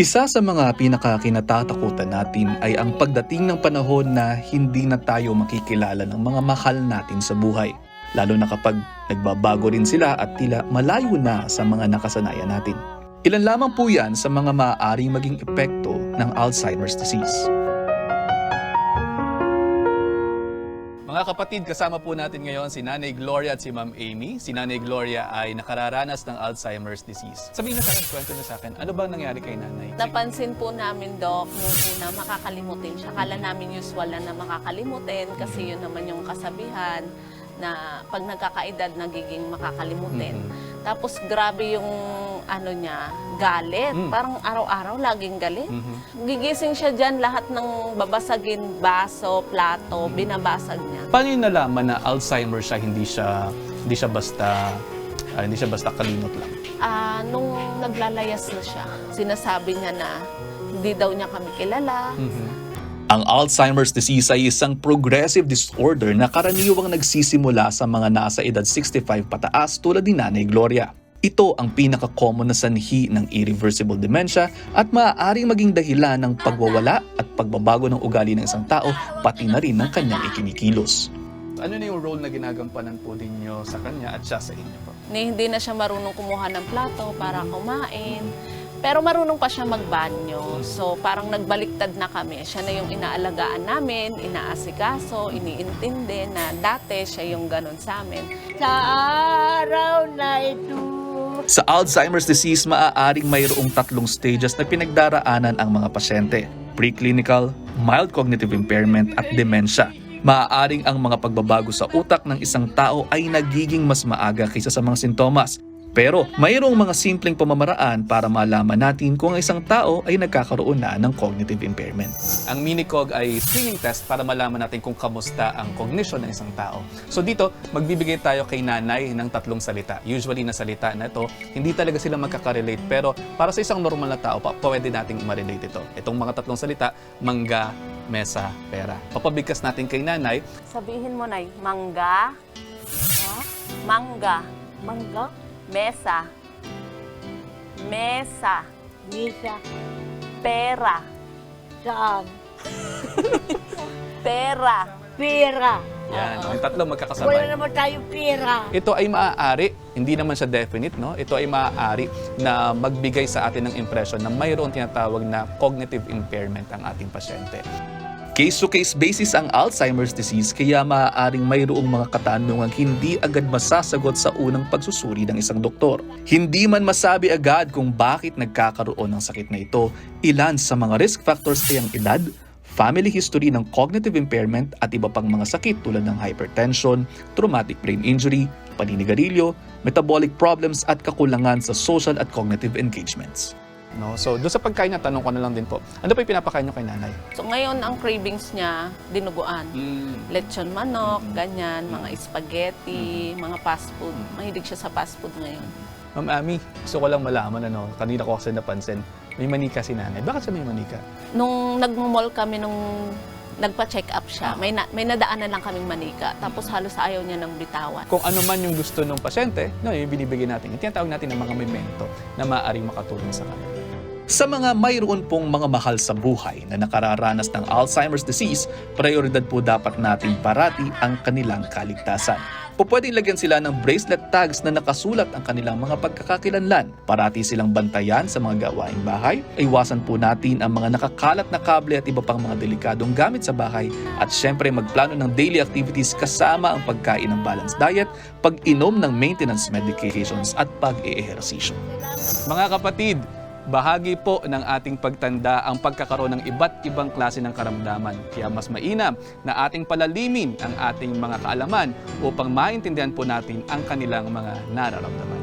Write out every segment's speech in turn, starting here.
Isa sa mga pinakakinatatakutan natin ay ang pagdating ng panahon na hindi na tayo makikilala ng mga mahal natin sa buhay. Lalo na kapag nagbabago rin sila at tila malayo na sa mga nakasanayan natin. Ilan lamang po yan sa mga maaaring maging epekto ng Alzheimer's disease. Mga kapatid, kasama po natin ngayon si Nanay Gloria at si Ma'am Amy. Si Nanay Gloria ay nakararanas ng Alzheimer's disease. Sabihin na sa akin, kwento na sa akin, ano bang nangyari kay Nanay? Napansin po namin, Doc, nung una makakalimutin siya. Kala namin usual lang na makakalimutin kasi yun naman yung kasabihan na pag nagkakaedad nagiging makakalimutin. Mhm. Tapos grabe yung ano niya, galit. Mm. Parang araw-araw laging galit. Mhm. Gigising siya dyan, lahat ng babasagin, baso, plato, Mm. binabasag niya. Paano yung nalaman na Alzheimer siya, hindi siya, hindi siya basta, ah, hindi siya basta kalimot lang? Ah, nung naglalayas na siya, sinasabi niya na hindi daw niya kami kilala, Ang Alzheimer's disease ay isang progressive disorder na karaniwang nagsisimula sa mga nasa edad 65 pataas tulad ni Nanay Gloria. Ito ang pinaka-common na sanhi ng irreversible dementia at maaaring maging dahilan ng pagwawala at pagbabago ng ugali ng isang tao pati na rin ng kanyang ikinikilos. Ano na yung role na ginagampanan po ninyo sa kanya at siya sa inyo po? ni hindi na siya marunong kumuha ng plato para kumain. Pero marunong pa siya magbanyo. So parang nagbaliktad na kami. Siya na yung inaalagaan namin, inaasikaso, iniintindi na dati siya yung ganun sa amin. sa araw na ito. Sa Alzheimer's disease, maaaring mayroong tatlong stages na pinagdaraanan ang mga pasyente. Preclinical, mild cognitive impairment at dementia. Maaaring ang mga pagbabago sa utak ng isang tao ay nagiging mas maaga kaysa sa mga sintomas. Pero mayroong mga simpleng pamamaraan para malaman natin kung ang isang tao ay nagkakaroon na ng cognitive impairment. Ang minicog ay screening test para malaman natin kung kamusta ang cognition ng isang tao. So dito, magbibigay tayo kay nanay ng tatlong salita. Usually na salita na ito, hindi talaga sila magkakarelate pero para sa isang normal na tao, pa, pwede nating ma-relate ito. Itong mga tatlong salita, mangga, mesa, pera. Papabigkas natin kay nanay. Sabihin mo na, mangga, Ha? mangga, Mangga, mesa, mesa, misa, pera, saan? pera. Pera. Yan, yung tatlo Wala magkakasabay. naman tayong pera. Ito ay maaari, hindi naman siya definite, no? Ito ay maaari na magbigay sa atin ng impression na mayroon tinatawag na cognitive impairment ang ating pasyente. Case-to-case basis ang Alzheimer's disease kaya maaaring mayroong mga katanungang hindi agad masasagot sa unang pagsusuri ng isang doktor. Hindi man masabi agad kung bakit nagkakaroon ng sakit na ito, ilan sa mga risk factors ay ang edad, family history ng cognitive impairment at iba pang mga sakit tulad ng hypertension, traumatic brain injury, paninigarilyo, metabolic problems at kakulangan sa social at cognitive engagements. No, so doon sa pagkain niya, tanong ko na lang din po. Ano pa yung pinapakain niyo kay nanay? So ngayon, ang cravings niya, dinuguan. Lechon manok, ganyan, mga spaghetti, mga fast food. Mahilig siya sa fast food ngayon. Ma'am Ami, gusto ko lang malaman, ano, kanina ko kasi napansin, may manika si nanay. Bakit siya may manika? Nung nagmumall kami nung nagpa-check up siya, may, na, may nadaanan lang kaming manika. Tapos halos ayaw niya ng bitawan. Kung ano man yung gusto ng pasyente, no, yung binibigay natin. Yung tinatawag natin ng mga memento na maaaring makatulong sa kanila. Sa mga mayroon pong mga mahal sa buhay na nakararanas ng Alzheimer's disease, prioridad po dapat natin parati ang kanilang kaligtasan. Po pwedeng lagyan sila ng bracelet tags na nakasulat ang kanilang mga pagkakakilanlan. Parati silang bantayan sa mga gawaing bahay. Iwasan po natin ang mga nakakalat na kable at iba pang mga delikadong gamit sa bahay. At syempre magplano ng daily activities kasama ang pagkain ng balanced diet, pag-inom ng maintenance medications at pag-eehersisyo. Mga kapatid, bahagi po ng ating pagtanda ang pagkakaroon ng iba't ibang klase ng karamdaman. Kaya mas mainam na ating palalimin ang ating mga kaalaman upang maintindihan po natin ang kanilang mga nararamdaman.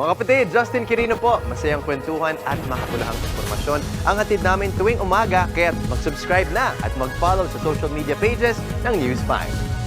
Mga kapatid, Justin Quirino po. Masayang kwentuhan at makapulahang informasyon ang hatid namin tuwing umaga. Kaya mag-subscribe na at mag-follow sa social media pages ng News 5.